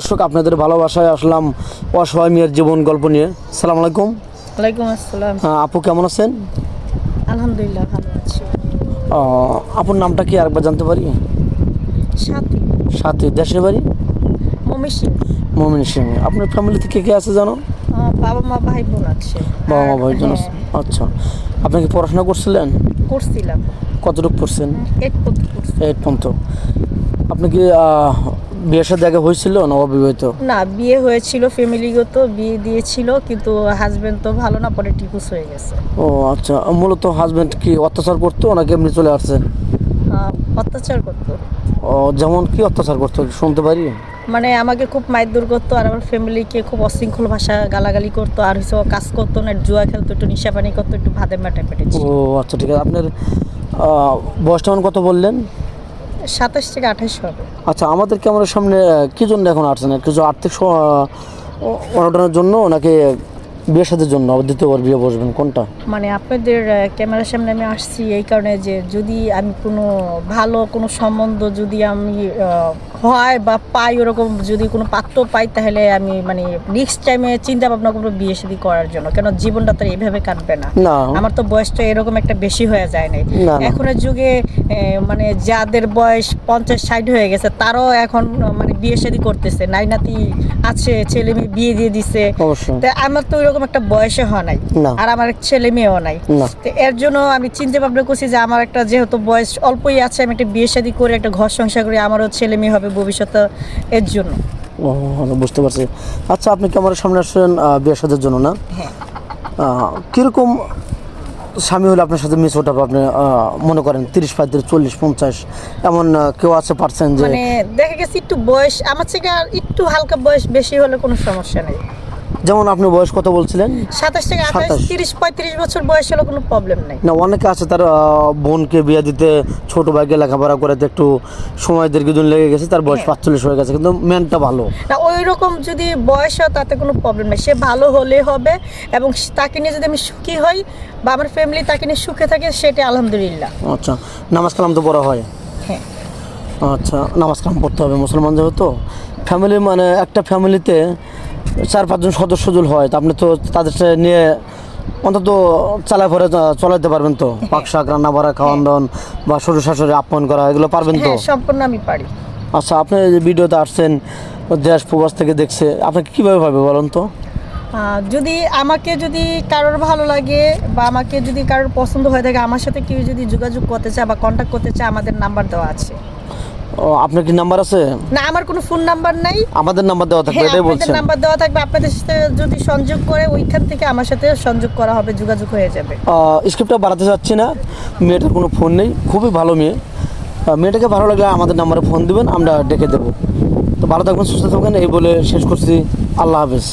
দর্শক আপনাদের ভালোবাসায় আসলাম অসহায় মেয়ের জীবন গল্প নিয়ে। সালাম আলাইকুম। ওয়ালাইকুম আসসালাম। আপু কেমন আছেন? আলহামদুলিল্লাহ ভালো আছি। আপুর নামটা কি আরেকবার জানতে পারি? সাথী। সাথে দেশের বাড়ি? মমি সিং। মমিন সিং। আপনার ফ্যামিলিতে কে কে আছে জানো? বাবা মা ভাই বোন আছে। বাবা মা আর- ভাইজন আছে। হ্যাঁ, আচ্ছা। আপনি কি পড়াশোনা করছিলেন? করছিলাম। কতটুকু পড়ছেন? এইট পর্যন্ত। এইট পর্যন্ত। আপনি কি বিয়ের সাথে আগে হয়েছিল না অবিবাহিত না বিয়ে হয়েছিল ফ্যামিলিগত বিয়ে দিয়েছিল কিন্তু হাজবেন্ড তো ভালো না পরে টিকুস হয়ে গেছে। ও আচ্ছা মূলত হাজবেন্ড কি অত্যাচার করতো নাকি এমনি চলে আসছেন অত্যাচার করতো। ও যেমন কি অত্যাচার করতো শুনতে পারি? মানে আমাকে খুব মারধর করতো আর আমার ফ্যামিলিকে খুব অশৃঙ্খল ভাষা গালাগালি করতো আর হচ্ছে কাজ করতো না জুয়া খেলতো একটু নিশা পানি করতো একটু ভাদে মাটা পেটেছি। ও আচ্ছা ঠিক আছে। আপনার বয়সটা কত বললেন? সাতাশ থেকে আঠাশ হবে। আচ্ছা আমাদের ক্যামেরার সামনে কী জন্য এখন আসছে না কিছু আর্থিক অনটনের জন্য নাকি বিয়ের সাথের জন্য দ্বিতীয়বার বিয়ে বসবেন কোনটা? মানে আপনাদের ক্যামেরার সামনে আমি আসছি এই কারণে যে যদি আমি কোনো ভালো কোনো সম্বন্ধ যদি আমি হয় বা পাই ওরকম যদি কোনো পাত্র পাই তাহলে আমি মানে নেক্সট টাইমে চিন্তা ভাবনা করব বিয়ে শাদী করার জন্য। কেন জীবনটা তো এইভাবে কাটবে না। আমার তো বয়সটা এরকম একটা বেশি হয়ে যায় নাই। না। এখনের যুগে মানে যাদের বয়স পঞ্চাশ ষাট হয়ে গেছে তারাও এখন মানে বিয়ে শাদী করতেছে। নাই নাতি আছে ছেলে মেয়ে বিয়ে দিয়ে দিছে। আমার তো ওইরকম একটা বয়সে হয় নাই। আর আমার ছেলে মেয়েও নাই। তো এর জন্য আমি চিন্তা ভাবনা করছি যে আমার একটা যেহেতু বয়স অল্পই আছে আমি একটা বিয়ে শাদী করে একটা ঘর সংসার করে আমারও ছেলে মেয়ে হবে ভবিষ্যতে এর জন্য। ও বুঝতে পারছি। আচ্ছা আপনি ক্যামেরার সামনে আসছেন আহ, বিয়ের জন্য না? হ্যাঁ। কীরকম স্বামী হলে আপনার সাথে মিস ওঠা আপনি মনে করেন তিরিশ পঁয়ত্রিশ চল্লিশ পঞ্চাশ এমন কেউ আছে পারছেন যে মানে দেখা গেছে একটু বয়স আমার থেকে আর একটু হালকা বয়স বেশি হলে কোনো সমস্যা নেই। যেমন আপনি বয়স কত বলছিলেন? সাতাশ থেকে আঠাশ তিরিশ পঁয়ত্রিশ বছর বয়স হলে কোনো প্রবলেম নেই। না অনেকে আছে তার বোনকে বিয়ে দিতে ছোট ভাইকে লেখাপড়া করে একটু সময় দীর্ঘদিন লেগে গেছে তার বয়স হ্যাঁ। পাঁচচল্লিশ হয়ে গেছে কিন্তু মেনটা ভালো। না ওই রকম যদি বয়স হয় তাতে কোনো প্রবলেম নেই। সে ভালো হলে হবে এবং তাকে নিয়ে যদি আমি সুখী হই বা আমার ফ্যামিলি তাকে নিয়ে সুখে থাকে সেটা আলহামদুলিল্লাহ। আচ্ছা নামাজ কালাম তো পড়া হয়? হ্যাঁ। আচ্ছা নামাজ কালাম পড়তে হবে মুসলমান যেহেতু। ফ্যামিলি মানে একটা ফ্যামিলিতে চার পাঁচজন সদস্য যদি হয় আপনি তো তাদের নিয়ে অন্তত চালা পরে চলাইতে পারবেন তো? পাক শাক রান্না বাড়া খাওয়ান দাওয়ান বা শ্বশুর শাশুড়ি আপ্যায়ন করা এগুলো পারবেন তো? হ্যাঁ সম্পূর্ণ আমি পারি। আচ্ছা আপনি যে ভিডিওতে আসছেন দেশ প্রবাস থেকে দেখছে আপনাকে কীভাবে ভাবে বলুন তো? যদি আমাকে যদি কারোর ভালো লাগে বা আমাকে যদি কারোর পছন্দ হয়ে থাকে আমার সাথে কেউ যদি যোগাযোগ করতে চায় বা কন্ট্যাক্ট করতে চায় আমাদের নাম্বার দেওয়া আছে। ও, আপনার কি নাম্বার আছে? না আমার কোনো ফোন নাম্বার নাই। আমাদের নাম্বার দেওয়া থাকবে হ্যাঁ এটাই বলছেন। নাম্বার দেওয়া থাকবে আপনাদের সাথে যদি সংযোগ করে ওইখান থেকে আমার সাথে সংযোগ করা হবে যোগাযোগ হয়ে যাবে। স্ক্রিপ্টটা বাড়াতে চাচ্ছি না মেয়েটার কোনো ফোন নেই খুবই ভালো মেয়ে। মেয়েটাকে ভালো লাগলে আমাদের নাম্বারে ফোন দিবেন আমরা ডেকে দেবো। তো ভালো থাকবেন সুস্থ থাকবেন এই বলে শেষ করছি। আল্লাহ হাফেজ।